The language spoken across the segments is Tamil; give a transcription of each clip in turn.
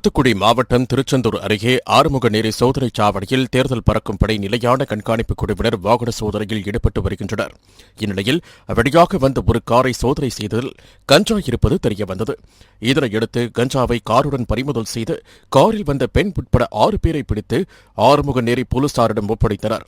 தூத்துக்குடி மாவட்டம் திருச்செந்தூர் அருகே ஆறுமுகநேரி சோதனை சாவடியில் தேர்தல் பறக்கும் படை நிலையான கண்காணிப்பு குழுவினர் வாகன சோதனையில் ஈடுபட்டு வருகின்றனர். இந்நிலையில் வெடியாக வந்த ஒரு காரை சோதனை செய்ததில் கஞ்சா இருப்பது தெரியவந்தது. இதனையடுத்து கஞ்சாவை காருடன் பறிமுதல் செய்து காரில் வந்த பெண் உட்பட ஆறு பேரை பிடித்து ஆறுமுகநேரி போலீசாரிடம் ஒப்படைத்தனர்.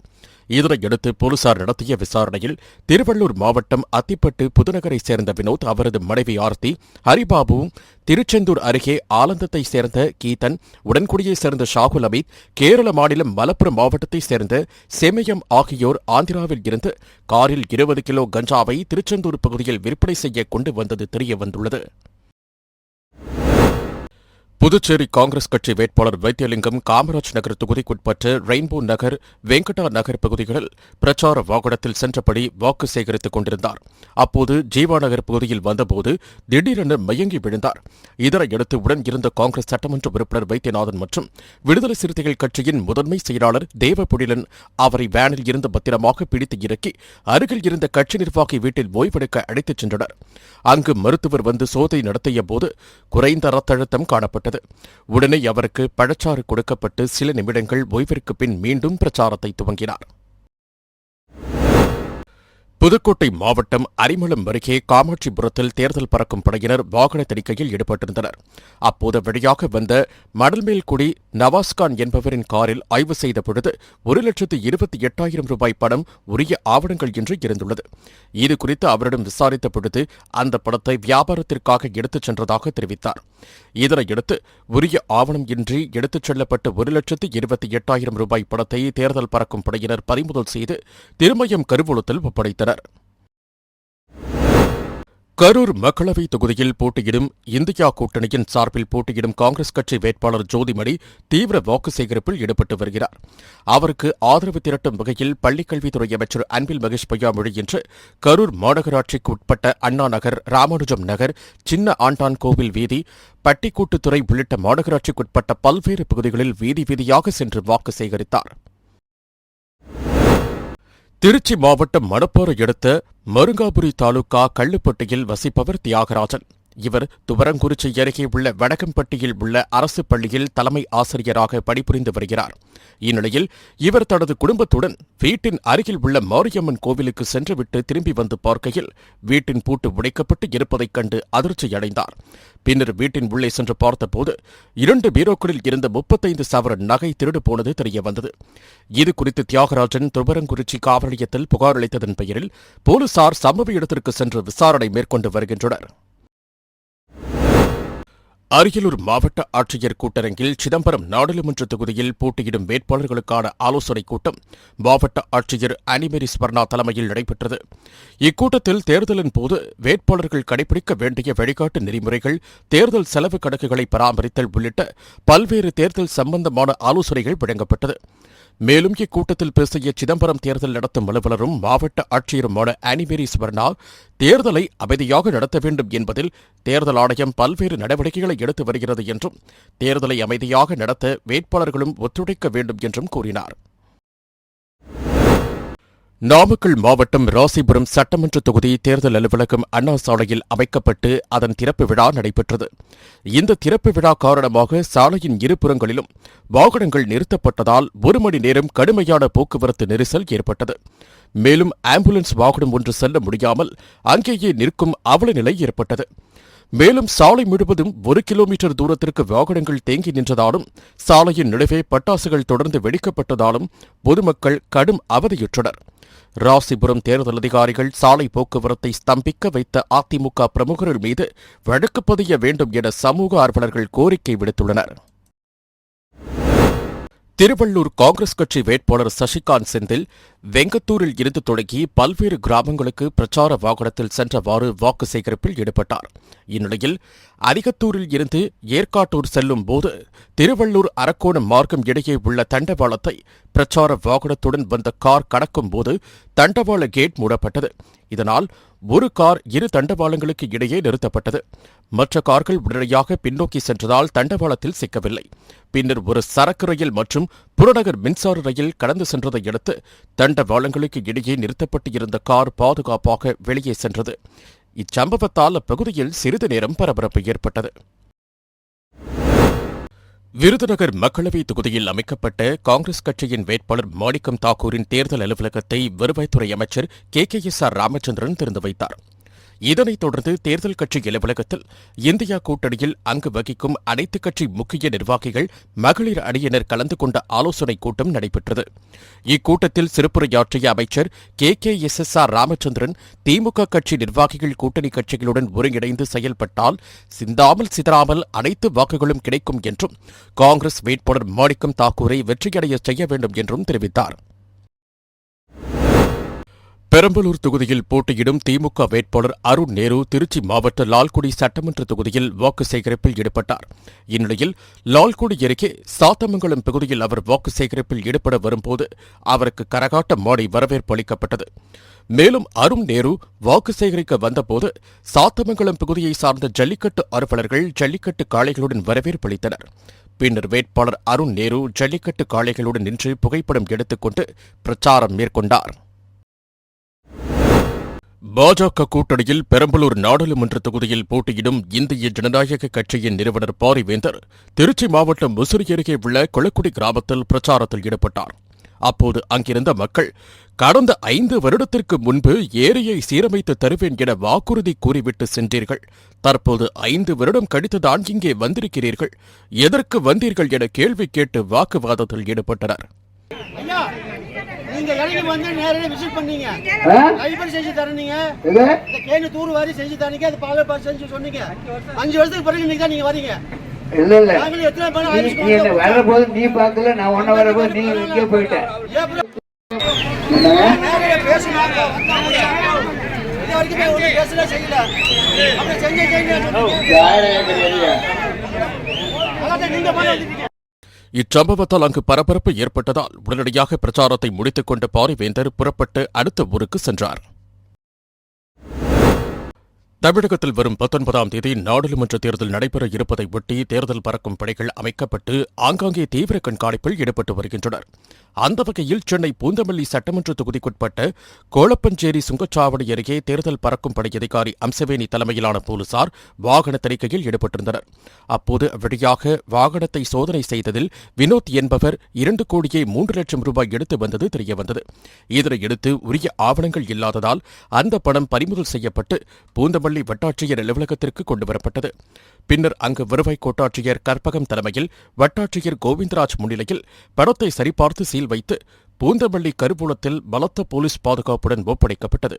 இதனையடுத்து போலீசார் நடத்திய விசாரணையில் திருவள்ளூர் மாவட்டம் அத்திப்பட்டு புதுநகரைச் சேர்ந்த வினோத் அவரது மனைவி ஆர்த்தி ஹரிபாபுவும் திருச்செந்தூர் அருகே ஆலந்தத்தைச் சேர்ந்த கீதன் உடன்குடியைச் சேர்ந்த ஷாகுல் அமீத் கேரள மாநிலம் மலப்புரம் மாவட்டத்தைச் சேர்ந்த செமயம் ஆகியோர் ஆந்திராவில் இருந்து காரில் இருபது கிலோ கஞ்சாவை திருச்செந்தூர் பகுதியில் விற்பனை செய்ய கொண்டு வந்தது தெரியவந்துள்ளது. புதுச்சேரி காங்கிரஸ் கட்சி வேட்பாளர் வைத்தியலிங்கம் காமராஜ் நகர் தொகுதிக்குட்பட்ட ரெயின்போ நகர் வெங்கடா நகர் பகுதிகளில் பிரச்சார வாகனத்தில் சென்றபடி வாக்கு சேகரித்துக் கொண்டிருந்தார். அப்போது ஜீவா நகர் பகுதியில் வந்தபோது திடீரென மயங்கி விழுந்தார். இதனையடுத்து உடன் இருந்த காங்கிரஸ் சட்டமன்ற உறுப்பினர் வைத்தியநாதன் மற்றும் விடுதலை சிறுத்தைகள் கட்சியின் முதன்மை செயலாளர் தேவபுடிலன் அவரை வேனில் இருந்து பத்திரமாக பிடித்து இறக்கி அருகில் இருந்த கட்சி நிர்வாகி வீட்டில் ஓய்வெடுக்க அழைத்துச் சென்றனர். அங்கு மருத்துவர் வந்து சோதனை நடத்திய போது குறைந்த ரத்த அழுத்தம் காணப்பட்டது. உடனே அவருக்கு பழச்சாறு கொடுக்கப்பட்டு சில நிமிடங்கள் ஓய்விற்கு பின் மீண்டும் பிரச்சாரத்தை துவங்கினார். புதுக்கோட்டை மாவட்டம் அரிமளம் அருகே காமாட்சிபுரத்தில் தேர்தல் பறக்கும் படையினர் வாகன தணிக்கையில் ஈடுபட்டிருந்தனர். அப்போது வழியாக வந்த மடல்மேல்குடி நவாஸ்கான் என்பவரின் காரில் ஆய்வு செய்த பொழுது ஒரு லட்சத்து இருபத்தி எட்டாயிரம் ரூபாய் பணம் உரிய ஆவணங்கள் என்று இருந்துள்ளது. இதுகுறித்து அவரிடம் விசாரித்த பொழுது அந்த பணத்தை வியாபாரத்திற்காக எடுத்துச் சென்றதாக தெரிவித்தார். இதனையடுத்து உரிய ஆவணம் இன்றி எடுத்துச் செல்லப்பட்ட ஒரு லட்சத்து இருபத்தி எட்டாயிரம் ரூபாய் பணத்தை தேர்தல் பறக்கும் படையினர் பறிமுதல் செய்து திருமயம் கருவூலத்தில் ஒப்படைத்தனர். கரூர் மக்களவை தொகுதியில் போட்டியிடும் இந்தியா கூட்டணியின் சார்பில் போட்டியிடும் காங்கிரஸ் கட்சி வேட்பாளர் ஜோதிமணி தீவிர வாக்கு சேகரிப்பில் ஈடுபட்டு வருகிறார். அவருக்கு ஆதரவு திரட்டும் வகையில் பள்ளிக்கல்வித்துறை அமைச்சர் அன்பில் மகேஷ் பொய்யாமொழி இன்று கரூர் மாநகராட்சிக்கு உட்பட்ட அண்ணா நகர் ராமானுஜம் நகர் சின்ன ஆண்டான் கோவில் வீதி பட்டிக்கூட்டுத்துறை உள்ளிட்ட மாநகராட்சிக்குட்பட்ட பல்வேறு பகுதிகளில் வீதி வீதியாக சென்று வாக்கு சேகரித்தார். திருச்சி மாவட்டம் மணப்பாறை அடுத்த மருங்காபுரி தாலுகா கள்ளுப்பட்டியில் வசிப்பவர் தியாகராஜன். இவர் துவரங்குறிச்சி அருகே உள்ள வடக்கம்பட்டியில் உள்ள அரசு பள்ளியில் தலைமை ஆசிரியராக பணிபுரிந்து வருகிறார். இந்நிலையில் இவர் தனது குடும்பத்துடன் வீட்டின் அருகில் உள்ள மாரியம்மன் கோவிலுக்கு சென்றுவிட்டு திரும்பி வந்து பார்க்கையில் வீட்டின் பூட்டு உடைக்கப்பட்டு இருப்பதைக் கண்டு அதிர்ச்சியடைந்தார். பின்னர் வீட்டின் உள்ளே சென்று பார்த்தபோது இரண்டு பீரோக்களில் இருந்த முப்பத்தைந்து சவர நகை திருடு போனது தெரியவந்தது. இது குறித்து தியாகராஜன் துவரங்குறிச்சி காவல் நிலையத்தில் புகார் அளித்ததன் பெயரில் போலீசார் சம்பவ இடத்திற்கு சென்று விசாரணை மேற்கொண்டு வருகின்றனர். அரியலூர் மாவட்ட ஆட்சியர் கூட்டரங்கில் சிதம்பரம் நாடாளுமன்ற தொகுதியில் போட்டியிடும் வேட்பாளர்களுக்கான ஆலோசனைக் கூட்டம் மாவட்ட ஆட்சியர் அனிமேரி ஸ்வர்ணா தலைமையில் நடைபெற்றது. இக்கூட்டத்தில் தேர்தலின் போது வேட்பாளர்கள் கடைபிடிக்க வேண்டிய வழிகாட்டு நெறிமுறைகள் தேர்தல் செலவு கணக்குகளை பராமரித்தல் உள்ளிட்ட பல்வேறு தேர்தல் சம்பந்தமான ஆலோசனைகள் வழங்கப்பட்டது. மேலும் இக்கூட்டத்தில் பேசிய சிதம்பரம் தேர்தல் நடத்தும் அலுவலரும் மாவட்ட ஆட்சியருமான ஆனிமேரி சுவர்ணா தேர்தலை அமைதியாக நடத்த வேண்டும் என்பதில் தேர்தல் ஆணையம் பல்வேறு நடவடிக்கைகளை எடுத்து வருகிறது என்றும் தேர்தலை அமைதியாக நடத்த வேட்பாளர்களும் ஒத்துழைக்க வேண்டும் என்றும் கூறினார். நாமக்கல் மாவட்டம் ராசிபுரம் சட்டமன்ற தொகுதி தேர்தல் அலுவலகம் அண்ணா சாலையில் அமைக்கப்பட்டு அதன் திறப்பு விழா நடைபெற்றது. இந்த திறப்பு விழா காரணமாக சாலையின் இருபுறங்களிலும் வாகனங்கள் நிறுத்தப்பட்டதால் ஒரு மணி நேரம் கடுமையான போக்குவரத்து நெரிசல் ஏற்பட்டது. மேலும் ஆம்புலன்ஸ் வாகனம் ஒன்று செல்ல முடியாமல் அங்கேயே நிற்கும் அவல நிலை ஏற்பட்டது. மேலும் சாலை முழுவதும் ஒரு கிலோமீட்டர் தூரத்திற்கு வாகனங்கள் தேங்கி நின்றதாலும் சாலையின் நடுவே பட்டாசுகள் தொடர்ந்து வெடிக்கப்பட்டதாலும் பொதுமக்கள் கடும் அவதியுற்றனர். ராசிபுரம் தேர்தல் அதிகாரிகள் சாலை போக்குவரத்தை ஸ்தம்பிக்க வைத்த அதிமுக பிரமுகர்கள் மீது வழக்கு பதிய வேண்டும் என சமூக ஆர்வலர்கள் கோரிக்கை விடுத்துள்ளனர். திருவள்ளூர் காங்கிரஸ் கட்சி வேட்பாளர் சசிகாந்த் செந்தில் வெங்கத்தூரில் இருந்து தொடங்கி பல்வேறு கிராமங்களுக்கு பிரச்சார வாகனத்தில் சென்றவாறு வாக்கு சேகரிப்பில் ஈடுபட்டார். இந்நிலையில் அதிகத்தூரில் இருந்து ஏற்காட்டூர் செல்லும் போது திருவள்ளூர் அரக்கோணம் மார்க்கம் இடையே உள்ள தண்டவாளத்தை பிரச்சார வாகனத்துடன் வந்த கார் கடக்கும் போது தண்டவாள கேட் மூடப்பட்டது. இதனால் ஒரு கார் இரு தண்டவாளங்களுக்கு இடையே நிறுத்தப்பட்டது. மற்ற கார்கள் உடனடியாக பின்னோக்கி சென்றதால் தண்டவாளத்தில் சிக்கவில்லை. பின்னர் ஒரு சரக்கு ரயில் மற்றும் புறநகர் மின்சார ரயில் கடந்து சென்றதை அடுத்து தண்டவாளங்களுக்கு இடையே நிறுத்தப்பட்டு இருந்த கார் பாதுகாப்பாக வெளியே சென்றது. இச்சம்பவத்தால் அப்பகுதியில் சிறிது நேரம் பரபரப்பு ஏற்பட்டது. விருதுநகர் மக்களவை தொகுதியில் அமைக்கப்பட்ட காங்கிரஸ் கட்சியின் வேட்பாளர் மாணிக்கம் தாக்கூரின் தேர்தல் அலுவலகத்தை வருவாய்த்துறை அமைச்சர் K K S R Ramachandran திறந்து வைத்தார். இதனைத் தொடர்ந்து தேர்தல் கட்சி அலுவலகத்தில் இந்தியா கூட்டணியில் அங்கு வகிக்கும் அனைத்து கட்சி முக்கிய நிர்வாகிகள் மகளிர் அணியினர் கலந்து கொண்ட ஆலோசனைக் கூட்டம் நடைபெற்றது. இக்கூட்டத்தில் சிறப்புரையாற்றிய அமைச்சர் K. K. S. S. R. Ramachandran திமுக கட்சி நிர்வாகிகள் கூட்டணி கட்சிகளுடன் ஒருங்கிணைந்து செயல்பட்டால் சிந்தாமல் சிதறாமல் அனைத்து வாக்குகளும் கிடைக்கும் என்றும் காங்கிரஸ் வேட்பாளர் மாணிக்கம் தாக்கூரை வெற்றியடைய செய்ய வேண்டும் என்றும் தெரிவித்தார். பெரம்பலூர் தொகுதியில் போட்டியிடும் திமுக வேட்பாளர் அருண் நேரு திருச்சி மாவட்ட லால்குடி சட்டமன்ற தொகுதியில் வாக்கு சேகரிப்பில் ஈடுபட்டார். இந்நிலையில் லால்குடி அருகே சாத்தமங்கலம் பகுதியில் அவர் வாக்கு சேகரிப்பில் ஈடுபட வரும்போது அவருக்கு கரகாட்ட மாடி வரவேற்பு அளிக்கப்பட்டது. மேலும் அருண் நேரு வாக்கு சேகரிக்க வந்தபோது சாத்தமங்கலம் பகுதியை சார்ந்த ஜல்லிக்கட்டு அலுவலர்கள் ஜல்லிக்கட்டு காளைகளுடன் வரவேற்பு அளித்தனர். பின்னர் வேட்பாளர் அருண் நேரு ஜல்லிக்கட்டு காளைகளுடன் நின்று புகைப்படம் எடுத்துக்கொண்டு பிரச்சாரம் மேற்கொண்டார். பாஜக கூட்டணியில் பெரம்பலூர் நாடாளுமன்ற தொகுதியில் போட்டியிடும் இந்திய ஜனநாயக கட்சியின் நிறுவனர் பாரிவேந்தர் திருச்சி மாவட்டம் முசிறி அருகே உள்ள கொளக்குடி கிராமத்தில் பிரச்சாரத்தில் ஈடுபட்டார். அப்போது அங்கிருந்த மக்கள் கடந்த ஐந்து வருடத்திற்கு முன்பு ஏரியை சீரமைத்து தருவேன் என வாக்குறுதி கூறிவிட்டு சென்றீர்கள். தற்போது ஐந்து வருடம் கழித்துதான் இங்கே வந்திருக்கிறீர்கள். எதற்கு வந்தீர்கள் என கேள்வி கேட்டு வாக்குவாதத்தில் ஈடுபட்டனர். நீங்க இறங்கி வந்து நேரடியாக விசிட் பண்ணீங்க? கைப்பறி செஞ்சு தரீங்க இந்த கேணு தூர் வாரி செஞ்சு தரீங்க அது பாலை பால் செஞ்சு சொன்னீங்க. அஞ்சு வருஷத்துக்கு பிறகு இன்னைக்கு தான் நீங்க வரீங்க. இல்ல இல்ல. நீ என்ன வரும்போது நீ பார்க்கல நான் ஒன்ன நீ இங்கே நீங்க இச்சம்பவத்தால் அங்கு பரபரப்பு ஏற்பட்டதால் உடனடியாக பிரச்சாரத்தை முடித்துக் கொண்ட பாரிவேந்தர் புறப்பட்டு அடுத்த ஊருக்கு சென்றார். தமிழகத்தில் வரும் பத்தொன்பதாம் தேதி நாடாளுமன்ற தேர்தல் நடைபெற இருப்பதை ஒட்டி தேர்தல் பறக்கும் படைகள் அமைக்கப்பட்டு ஆங்காங்கே தீவிர கண்காணிப்பில் ஈடுபட்டு வருகின்றனர். அந்த வகையில் சென்னை பூந்தமல்லி சட்டமன்ற தொகுதிக்குட்பட்ட கோலப்பஞ்சேரி சுங்கச்சாவடி அருகே தேர்தல் பறக்கும் படை அதிகாரி அம்சவேணி தலைமையிலான போலீசார் வாகன தணிக்கையில் ஈடுபட்டிருந்தனர். அப்போது வழியாக வாகனத்தை சோதனை செய்ததில் வினோத் என்பவர் இரண்டு கோடியே மூன்று லட்சம் ரூபாய் எடுத்து வந்தது தெரியவந்தது. இதனையடுத்து உரிய ஆவணங்கள் இல்லாததால் அந்த பணம் பறிமுதல் செய்யப்பட்டு பூந்தமல்லி வட்டாட்சியர் அலுவலகத்திற்கு கொண்டுவரப்பட்டது. பின்னர் அங்கு வருவாய் கோட்டாட்சியர் கற்பகம் தலைமையில் வட்டாட்சியர் கோவிந்தராஜ் முன்னிலையில் பணத்தை சரிபார்த்து சீல் வைத்து பூந்தமல்லி கருவூலத்தில் பலத்த போலீஸ் பாதுகாப்புடன் ஒப்படைக்கப்பட்டது.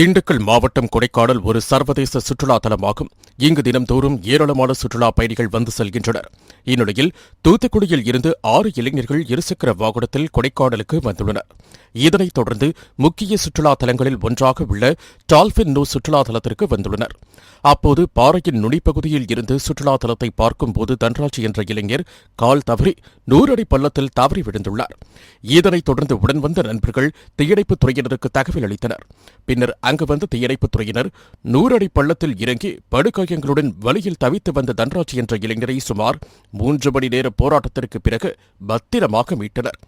திண்டுக்கல் மாவட்டம் கொடைக்கானல் ஒரு சர்வதேச சுற்றுலா தலமாகும் இங்கு தினம்தோறும் ஏராளமான சுற்றுலா பயணிகள் வந்து செல்கின்றனர். இந்நிலையில் தூத்துக்குடியில் இருந்து ஆறு இளைஞர்கள் இருசக்கர வாகனத்தில் கொடைக்கானலுக்கு வந்துள்ளனர். இதனைத் தொடர்ந்து முக்கிய சுற்றுலா தலங்களில் ஒன்றாக உள்ள டால்பின் நோ சுற்றுலா தலத்திற்கு வந்துள்ளனர். அப்போது பாறையின் நுனிப்பகுதியில் இருந்து சுற்றுலா தலத்தை பார்க்கும்போது தன்ராஜ் என்ற இளைஞர் கால் தவறி நூறடி பள்ளத்தில் தவறி விழுந்துள்ளார். இதனைத் தொடர்ந்து உடன் வந்த நண்பர்கள் தீயணைப்புத் துறையினருக்கு தகவல் அளித்தனர். பின்னர் அங்கு வந்த தீயணைப்புத் துறையினர் நூறடி பள்ளத்தில் இறங்கி படுகாயங்களுடன் வழியில் தவித்து வந்த தன்ராஜ் என்ற இளைஞரை சுமார் மூன்று மணி நேர போராட்டத்திற்கு பிறகு பத்திரமாக மீட்டனர்.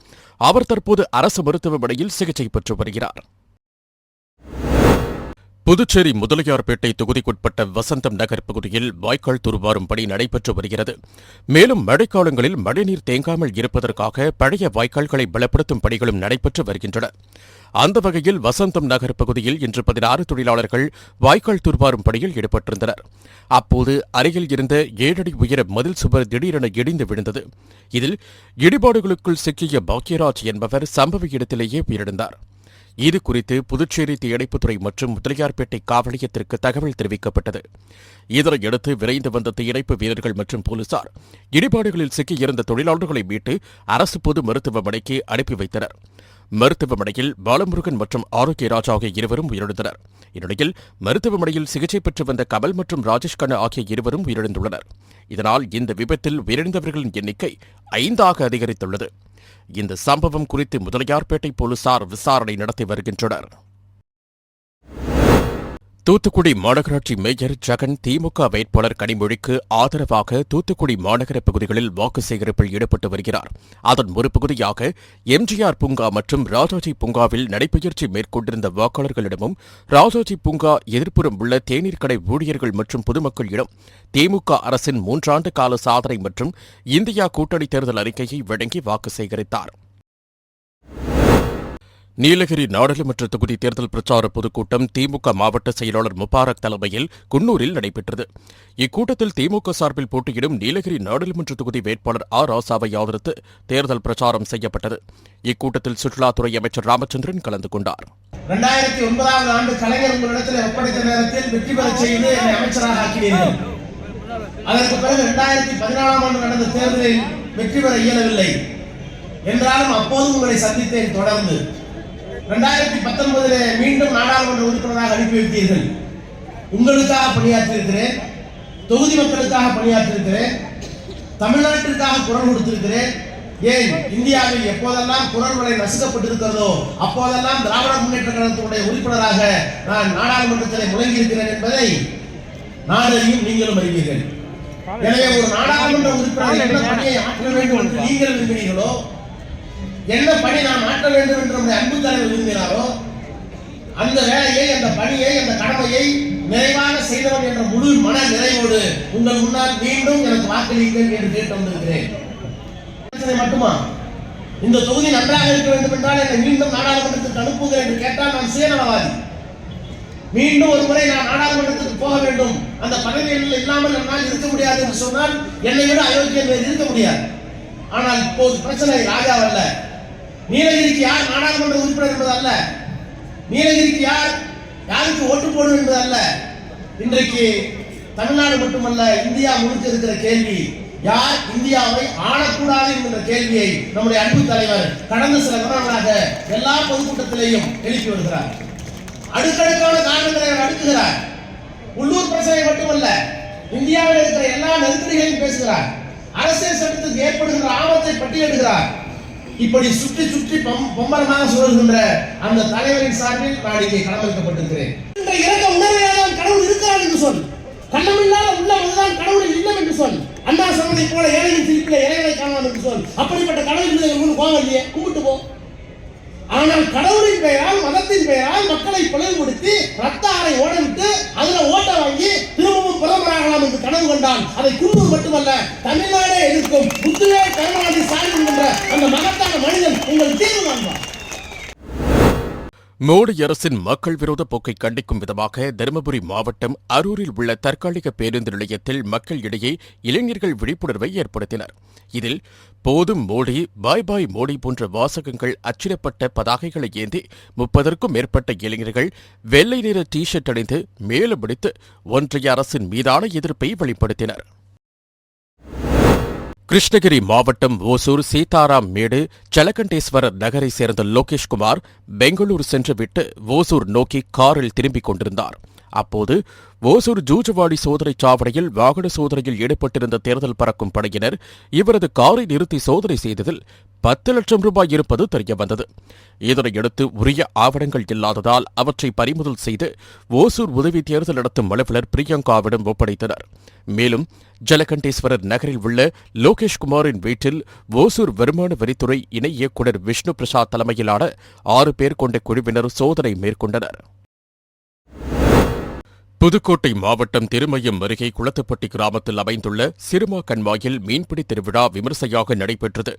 அவர் தற்போது அரசு மருத்துவமனையில் சிகிச்சை பெற்று வருகிறார். புதுச்சேரி முதலியார்பேட்டை தொகுதிக்குட்பட்ட வசந்தம் நகர் பகுதியில் வாய்க்கால் துருவாரும் பணி நடைபெற்று வருகிறது. மேலும் மழைக்காலங்களில் மழைநீர் தேங்காமல் இருப்பதற்காக பழைய வாய்க்கால்களை பலப்படுத்தும் பணிகளும் நடைபெற்று வருகின்றன. அந்த வகையில் வசந்தம் நகர் பகுதியில் இன்று பதினாறு தொழிலாளர்கள் வாய்க்கால் துர்வாரும் பணியில் ஈடுபட்டிருந்தனர். அப்போது அருகில் இருந்த ஏழடி உயர மதில் சுவர் திடீரென இடிந்து விழுந்தது. இதில் இடிபாடுகளுக்குள் சிக்கிய பாக்யராஜ் என்பவர் சம்பவ இடத்திலேயே உயிரிழந்தார். இது குறித்து புதுச்சேரி தீயணைப்புத்துறை மற்றும் முதலியார்பேட்டை காவலியத்திற்கு தகவல் தெரிவிக்கப்பட்டது. இதனையடுத்து விரைந்து வந்த தீயணைப்பு வீரர்கள் மற்றும் போலீசார் இடிபாடுகளில் சிக்கியிருந்த தொழிலாளர்களை மீட்டு அரசு பொது மருத்துவமனைக்கு அனுப்பி வைத்தனர். மருத்துவமனையில் பாலமுருகன் மற்றும் ஆரோக்கியராஜ் ஆகிய இருவரும் உயிரிழந்தனர். இந்நிலையில் மருத்துவமனையில் சிகிச்சை பெற்று வந்த கமல் மற்றும் ராஜேஷ் கண்ணா ஆகிய இருவரும் உயிரிழந்துள்ளனர். இதனால் இந்த விபத்தில் உயிரிழந்தவர்களின் எண்ணிக்கை ஐந்தாக அதிகரித்துள்ளது. இந்த சம்பவம் குறித்து முதலியார்பேட்டை போலீசார் விசாரணை நடத்தி வருகின்றனர். தூத்துக்குடி மாநகராட்சி மேயர் ஜெகன் திமுக வேட்பாளர் கனிமொழிக்கு ஆதரவாக தூத்துக்குடி மாநகர பகுதிகளில் வாக்கு சேகரிப்பில் ஈடுபட்டு வருகிறார். அதன் ஒரு பகுதியாக எம்ஜிஆர் பூங்கா மற்றும் ராஜாஜி பூங்காவில் நடைபயிற்சி மேற்கொண்டிருந்த வாக்காளர்களிடமும் ராஜாஜி பூங்கா எதிர்ப்புறம் உள்ள தேநீர் கடை ஊழியர்கள் மற்றும் பொதுமக்களிடம் திமுக அரசின் மூன்றாண்டு கால சாதனை மற்றும் இந்தியா கூட்டணி தேர்தல் அறிக்கையை வழங்கி வாக்கு சேகரித்தார். நீலகிரி நாடாளுமன்ற தொகுதி தேர்தல் பிரச்சார பொதுக்கூட்டம் திமுக மாவட்ட செயலாளர் முபாரக் தலைமையில் குன்னூரில் நடைபெற்றது. இக்கூட்டத்தில் திமுக சார்பில் போட்டியிடும் நீலகிரி நாடாளுமன்ற தொகுதி வேட்பாளர் ஆ ராசாவை ஆதரித்து தேர்தல் பிரச்சாரம் செய்யப்பட்டது. இக்கூட்டத்தில் சுற்றுலாத்துறை அமைச்சர் ராமச்சந்திரன் கலந்து கொண்டார். ஒன்பதாவது ஆண்டு கலைஞர் உங்களிடத்தில் ஒப்படைத்த நேரத்தில் வெற்றி செய்து என்னை அமைச்சராக ஆக்கினீர்கள். அதற்கு பிறகு இரண்டாயிரத்தி பதினாலாம் ஆண்டு நடந்த தேர்தலில் வெற்றி பெற இயலவில்லை. என்றாலும் அப்போது உங்களை சந்தித்தேன் தொடர்ந்து. இரண்டாயிரத்தி பத்தொன்பதிலே மீண்டும் நாடாளுமன்ற உறுப்பினராக அனுப்பி வைத்தீர்கள். உங்களுக்காக பணியாற்றியிருக்கிறேன். தொகுதி மக்களுக்காக பணியாற்றியிருக்கிறேன். தமிழ்நாட்டிற்காக குரல் கொடுத்திருக்கிறேன். ஏன்? இந்தியாவில் எப்போதெல்லாம் குரல் வரை நசுக்கப்பட்டிருக்கிறதோ அப்போதெல்லாம் திராவிட முன்னேற்ற கழகத்தினுடைய உறுப்பினராக நான் நாடாளுமன்றத்தில் முழங்கி இருக்கிறேன் என்பதை நாடறியும் நீங்களும் அறிவீர்கள். எனவே ஒரு நாடாளுமன்ற உறுப்பினர் என்ன பணியை ஆற்ற வேண்டும் என்று நீங்கள் விரும்பினீர்களோ என்ன பணி நான் மாற்ற வேண்டும் என்று நம்முடைய அன்பு தலைவர் விரும்பினாரோ அந்த வேலையை அந்த பணியை அந்த கடமையை நிறைவாக செய்தவன் என்ற முழு மன நிறைவோடு உங்கள் முன்னால் மீண்டும் எனக்கு வாக்களியுங்கள் என்று கேட்டு வந்திருக்கிறேன். பிரச்சனை மட்டுமா? இந்த தொகுதி நன்றாக இருக்க வேண்டும் என்றால் என்னை மீண்டும் நாடாளுமன்றத்துக்கு அனுப்புங்கள் என்று கேட்டால் நான் சுயநலவாதி. மீண்டும் ஒரு முறை நான் நாடாளுமன்றத்துக்கு போக வேண்டும். அந்த பதவியில் இல்லாமல் என்னால் இருக்க முடியாது என்று சொன்னால் என்னை விட அயோக்கியம் இருக்க முடியாது. ஆனால் இப்போது பிரச்சனை ராஜாவல்ல நீலகிரிக்கு யார் நாடாளுமன்ற உறுப்பினர் என்பது அல்ல. நீலகிரிக்கு யார் யாருக்கு ஓட்டு போடும் என்பது அல்ல. இன்றைக்கு தமிழ்நாடு மட்டுமல்ல இந்தியா முடித்து இருக்கிற கேள்வி யார் இந்தியாவை ஆளக்கூடாது என்கிற கேள்வியை நம்முடைய அன்பு தலைவர் கடந்த சில வருடங்களாக எல்லா பொதுக்கூட்டத்திலேயும் எழுப்பி வருகிறார். அடுக்கடுக்கான காரணங்களை அவர் அடுக்குகிறார். உள்ளூர் பிரச்சனை மட்டுமல்ல இந்தியாவில் இருக்கிற எல்லா நெருக்கடிகளையும் பேசுகிறார். அரசியல் சட்டத்துக்கு ஏற்படுகிற ஆபத்தை பட்டியலிடுகிறார். இப்படி சுற்றி சுற்றி பம்- பொம்பரமாக சுழல்கின்ற அந்த தலைவரின் சார்பில் நான் இங்கே கடமைக்கப்பட்டிருக்கிறேன் இறக்க உணர்வையால் கடவுள் இருக்கிறார் என்று சொல். கண்ணமில்லாத உள்ளம் அதுதான் கடவுள் இல்லை என்று சொல். அண்ணா சொன்னதை போல ஏழையின் சிரிப்பில் இறைவனை காணலாம் என்று சொல். அப்படிப்பட்ட கடவுள் இல்லை உங்களுக்கு கோவம் இல்லையே? கும்பிட்டு போ. ஆனால் கடவுளின் பெயரால் மதத்தின் பெயரால் மக்களை பிளவுபடுத்தி ரத்த ஆறை ஓடவிட்டு அதுல ஓட்ட வாங்கி கனவு கொண்டான் அதை குன்னூர் மட்டுமல்ல தமிழ்நாடே எதிர்க்கும் புத்துவே கருணாநிதி சாமி என்ற அந்த மகத்தான மனிதன் உங்கள் தீர்வு காண்பார். மோடி அரசின் மக்கள் விரோத போக்கை கண்டிக்கும் விதமாக தருமபுரி மாவட்டம் அரூரில் உள்ள தற்காலிக பேருந்து நிலையத்தில் மக்கள் இடையே இளைஞர்கள் விழிப்புணர்வை ஏற்படுத்தினர். இதில் போதும் மோடி பாய் பாய் மோடி போன்ற வாசகங்கள் அச்சிடப்பட்ட பதாகைகளை ஏந்தி முப்பதற்கும் மேற்பட்ட இளைஞர்கள் வெள்ளை நிற டி ஷர்ட் அணிந்து மேலும் பிடித்து ஒன்றிய அரசின் மீதான எதிர்ப்பை வெளிப்படுத்தினர். கிருஷ்ணகிரி மாவட்டம் ஓசூர் சீதாராம் மேடு ஜலகண்டேஸ்வரர் நகரை சேர்ந்த லோகேஷ்குமார் பெங்களூர் சென்றுவிட்டு ஓசூர் நோக்கி காரில் திரும்பிக் கொண்டிருந்தார். அப்போது ஓசூர் ஜூஜவாடி சோதனை சாவடியில் வாகன சோதனையில் ஈடுபட்டிருந்த தேர்தல் பறக்கும் படையினர் இவரது காரை நிறுத்தி சோதனை செய்ததில் பத்து லட்சம் ரூபாய் இருப்பது தெரியவந்தது. இதனையடுத்து உரிய ஆவணங்கள் இல்லாததால் அவற்றை பறிமுதல் செய்து ஓசூர் உதவி தேர்தல் நடத்தும் அலுவலர் பிரியங்காவிடம் ஒப்படைத்தனர். மேலும் ஜலகண்டேஸ்வரர் நகரில் உள்ள லோகேஷ்குமாரின் வீட்டில் ஓசூர் வருமான வரித்துறை இணை இயக்குநர் விஷ்ணு பிரசாத் தலைமையிலான ஆறு பேர் கொண்ட குழுவினர் சோதனை மேற்கொண்டனர். புதுக்கோட்டை மாவட்டம் திருமயம் அருகே குளத்துப்பட்டி கிராமத்தில் அமைந்துள்ள சிறுமா கண்மாயில் மீன்பிடி திருவிழா விமரிசையாக நடைபெற்றது.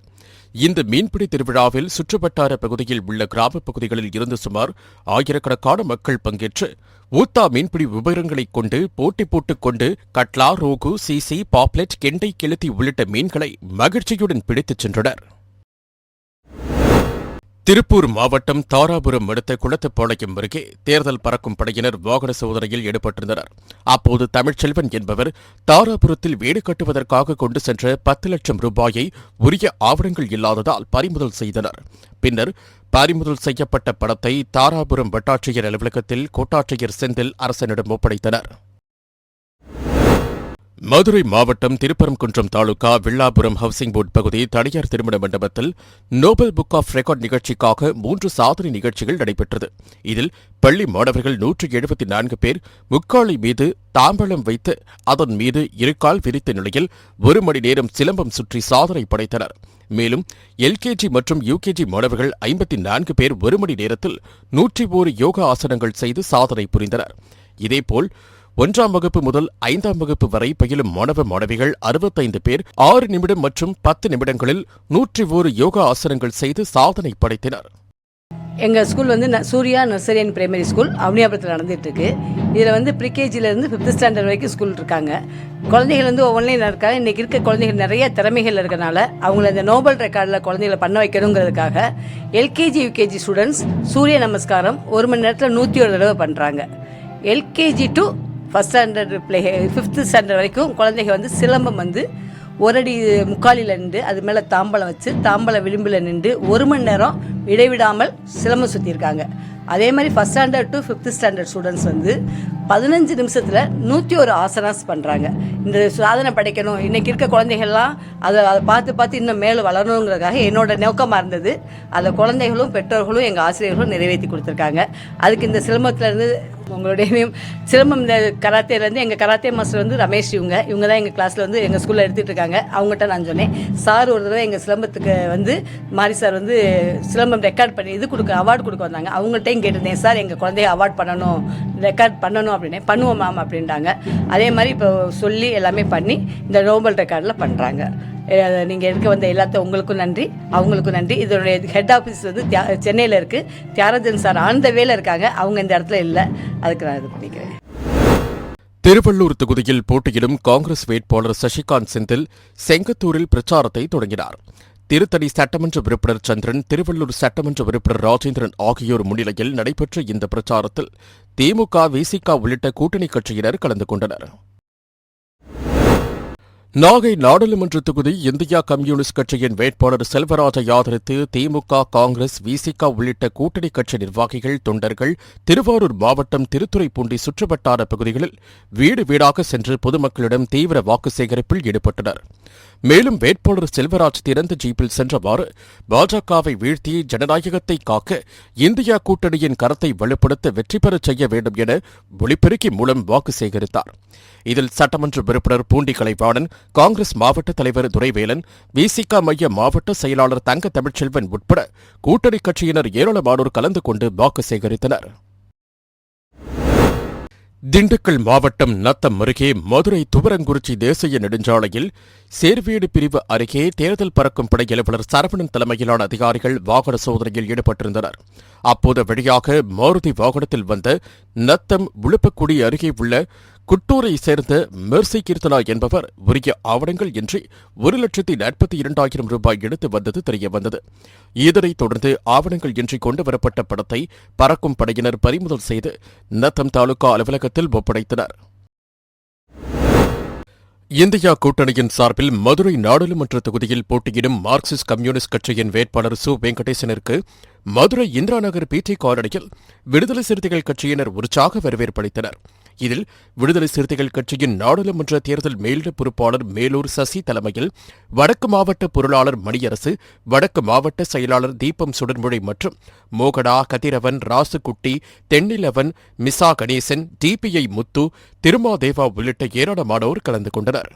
இந்த மீன்பிடி திருவிழாவில் சுற்றுவட்டார பகுதியில் உள்ள கிராமப் பகுதிகளில் இருந்து சுமார் ஆயிரக்கணக்கான மக்கள் பங்கேற்று ஊத்தா மீன்பிடி விவரங்களைக் கொண்டு போட்டி போட்டுக் கொண்டு கட்லா ரோகு சீசி பாப்லெட் கெண்டை கெளுத்தி உள்ளிட்ட மீன்களை மகிழ்ச்சியுடன் பிடித்துச் சென்றனர். திருப்பூர் மாவட்டம் தாராபுரம் அடுத்த குளத்துப்பாளையம் அருகே தேர்தல் பறக்கும் படையினர் வாகன சோதனையில் ஈடுபட்டிருந்தனர். அப்போது தமிழ்ச்செல்வன் என்பவர் தாராபுரத்தில் வீடு கட்டுவதற்காக கொண்டு சென்ற பத்து லட்சம் ரூபாயை உரிய ஆவணங்கள் இல்லாததால் பறிமுதல் செய்தனர். பின்னர் பறிமுதல் செய்யப்பட்ட பணத்தை தாராபுரம் வட்டாட்சியர் அலுவலகத்தில் கோட்டாட்சியர் செந்தில் அரசனிடம் ஒப்படைத்தனர். மதுரை மாவட்டம் திருப்பரங்குன்றம் தாலுகா வில்லாபுரம் ஹவுசிங் போர்டு பகுதி தனியார் திருமண மண்டபத்தில் நோபல் புக் ஆஃப் ரெக்கார்ட் நிகழ்ச்சிக்காக மூன்று சாதனை நிகழ்ச்சிகள் நடைபெற்றது. இதில் பள்ளி மாணவர்கள் நூற்று எழுபத்தி நான்கு பேர் முக்காளி மீது தாம்பழம் வைத்து அதன் மீது இருக்கால் விரித்த நிலையில் ஒரு மணி நேரம் சிலம்பம் சுற்றி சாதனை படைத்தனர். மேலும் எல்கேஜி மற்றும் யுகேஜி மாணவர்கள் ஐம்பத்தி நான்கு பேர் ஒரு மணி நேரத்தில் நூற்றி ஓரு யோகா ஆசனங்கள் செய்து சாதனை புரிந்தனர். இதேபோல் ஒன்றாம் வகுப்பு முதல் ஐந்தாம் வகுப்பு வரை பயிலும் மாணவ மாணவிகள் அறுபத்தைந்து பேர் ஆறு நிமிடம் மற்றும் பத்து நிமிடங்களில் நூற்றி ஓரு யோகா ஆசனங்கள் செய்து சாதனை படைத்தனர். எங்கள் ஸ்கூல் வந்து Surya nursery and primary school அவனியாபுரத்தில் நடந்துட்டு இருக்கு இதில் வந்து ப்ரிகேஜிலேருந்து ஃபிஃப்த் ஸ்டாண்டர்ட் வரைக்கும் ஸ்கூல் இருக்காங்க. குழந்தைகள் வந்து ஒவ்வொன்றையும் இருக்காங்க இன்றைக்கி இருக்க குழந்தைகள் நிறைய திறமைகள் இருக்கனால அவங்கள இந்த நோபல் ரெக்கார்டில் குழந்தைகளை பண்ண வைக்கணுங்கிறதுக்காக எல்கேஜி யூகேஜி ஸ்டூடெண்ட்ஸ் சூரிய நமஸ்காரம் ஒரு மணி நேரத்தில் நூற்றி ஒரு தடவை பண்ணுறாங்க LKG to first standard play fifth standard வரைக்கும் குழந்தைங்க வந்து சிலம்பம் வந்து ஒரு அடி முக்காலில் நின்று அது மேலே தாம்பலம் வச்சு தாம்பலம் விளிம்பில் நின்று ஒரு மணி நேரம் இடைவிடாமல் சிலம்பம் சுற்றியிருக்காங்க அதே மாதிரி first standard to fifth standard students வந்து பதினஞ்சு நிமிஷத்தில் நூற்றி ஒரு ஆசனாஸ் பண்ணுறாங்க இந்த சாதனை படைக்கணும். இன்றைக்கி இருக்க குழந்தைகள்லாம் அதை அதை பார்த்து பார்த்து இன்னும் மேலே வளரணுங்கிறதுக்காக என்னோட நோக்கமாக இருந்தது. அதை குழந்தைகளும் பெற்றோர்களும் எங்கள் ஆசிரியர்களும் நிறைவேற்றி கொடுத்துருக்காங்க. அதுக்கு இந்த சிலம்பத்துலேருந்து உங்களுடைய சிலம்பம் இந்த கராத்தேலேருந்து எங்கள் கராத்தே மாஸ்டர் வந்து ரமேஷ் இவங்க. இவங்க தான் எங்கள் கிளாஸில் வந்து எங்கள் ஸ்கூலில் எடுத்துகிட்டு இருக்காங்க. அவங்ககிட்ட நான் சொன்னேன். சார் ஒரு தடவை எங்கள் சிலம்பத்துக்கு வந்து மாரி சார் வந்து சிலம்பம் ரெக்கார்ட் பண்ணி இது கொடுக்க அவார்டு கொடுக்க வந்தாங்க. அவங்கள்ட்டையும் கேட்டிருந்தேன் சார் எங்கள் குழந்தைய அவார்ட் பண்ணணும் ரெக்கார்ட் பண்ணணும் அப்படின்னே பண்ணுவோம் மேம் அப்படின்ட்டாங்க அதே மாதிரி இப்போ சொல்லி எல்லாமே பண்ணி இந்த நோபல் ரெக்கார்டில் பண்ணுறாங்க நீங்கள் எடுக்க வந்த எல்லாத்தையும் உங்களுக்கும் நன்றி. அவங்களுக்கும் நன்றி. இதனுடைய ஹெட் ஆஃபீஸ் வந்து சென்னையில் இருக்குது தியாகராஜன் சார் ஆன் த இருக்காங்க. அவங்க இந்த இடத்துல இல்லை. அதுக்கு நான் இது பண்ணிக்கிறேன் திருவள்ளூர் தொகுதியில் போட்டியிடும் காங்கிரஸ் வேட்பாளர் சசிகாந்த் செந்தில் செங்கத்தூரில் பிரச்சாரத்தை தொடங்கினார். திருத்தணி சட்டமன்ற உறுப்பினர் சந்திரன் திருவள்ளூர் சட்டமன்ற உறுப்பினர் ராஜேந்திரன் ஆகியோர் முன்னிலையில் நடைபெற்ற இந்த பிரச்சாரத்தில் திமுக விசிக உள்ளிட்ட கூட்டணி கட்சியினர் கலந்து கொண்டனர். நாகை நாடாளுமன்ற தொகுதி இந்தியா கம்யூனிஸ்ட் கட்சியின் வேட்பாளர் செல்வராஜை ஆதரித்து திமுக காங்கிரஸ் விசிக உள்ளிட்ட கூட்டணி கட்சி நிர்வாகிகள் தொண்டர்கள் திருவாரூர் மாவட்டம் திருத்துறைப்பூண்டி சுற்றுவட்டார பகுதிகளில் வீடு வீடாக சென்று பொதுமக்களிடம் தீவிர வாக்கு சேகரிப்பில் ஈடுபட்டனர். மேலும் வேட்பாளர் செல்வராஜ் திறந்த ஜீப்பில் சென்றவாறு பாஜகவை வீழ்த்தி ஜனநாயகத்தை காக்க இந்தியா கூட்டணியின் கரத்தை வலுப்படுத்த வெற்றி பெறச் செய்ய வேண்டும் என ஒளிபெருக்கி மூலம் வாக்கு சேகரித்தார். இதில் சட்டமன்ற உறுப்பினர் பூண்டி கலைவாணன் காங்கிரஸ் மாவட்ட தலைவர் துரைவேலன் விசிக மைய மாவட்ட செயலாளர் தங்க தமிழ்ச்செல்வன் உட்பட கூட்டணி கட்சியினர் ஏராளமானோர் கலந்து கொண்டு வாக்கு சேகரித்தனர். திண்டுக்கல் மாவட்டம் நத்தம் அருகே மதுரை துவரங்குறிச்சி தேசிய நெடுஞ்சாலையில் சேர்வீடு பிரிவு அருகே தேர்தல் பறக்கும் படை அலுவலர் சரவணன் தலைமையிலான அதிகாரிகள் வாகன சோதனையில் ஈடுபட்டிருந்தனர். அப்போது வழியாக மாருதி வாகனத்தில் வந்த நத்தம் உளுப்பக்குடி அருகே உள்ள குட்டூரை சேர்ந்த மெர்சி கீர்த்தனா என்பவர் உரிய ஆவணங்கள் இன்றி ஒரு லட்சத்தி நாற்பத்தி இரண்டாயிரம் ரூபாய் எடுத்து வந்தது தெரியவந்தது. இதனைத் தொடர்ந்து ஆவணங்கள் இன்றி கொண்டு வரப்பட்ட படத்தை பறக்கும் படையினர் பறிமுதல் செய்து நத்தம் தாலுகா அலுவலகத்தில் ஒப்படைத்தனர். இந்தியா கூட்டணியின் சார்பில் மதுரை நாடாளுமன்ற தொகுதியில் போட்டியிடும் மார்க்சிஸ்ட் கம்யூனிஸ்ட் கட்சியின் வேட்பாளர் சு. வெங்கடேசனிற்கு மதுரை இந்திரா நகர் பிடி காலனியில் விடுதலை சிறுத்தைகள் கட்சியினர் உற்சாக வரவேற்பளித்தனர் இதில் விடுதலை சிறுத்தைகள் கட்சியின் நாடாளுமன்ற தேர்தல் மேலிட பொறுப்பாளர் மேலூர் சசி தலைமையில் வடக்கு மாவட்ட பொருளாளர் மணியரசு வடக்கு மாவட்ட செயலாளர் தீபம் சுடர்மொழி மற்றும் மோகடா கதிரவன் ராசுகுட்டி தென்னிலவன் மிசா கணேசன் டிபிஐ முத்து திருமாதேவா உள்ளிட்ட ஏராளமானோர் கலந்து கொண்டனர்.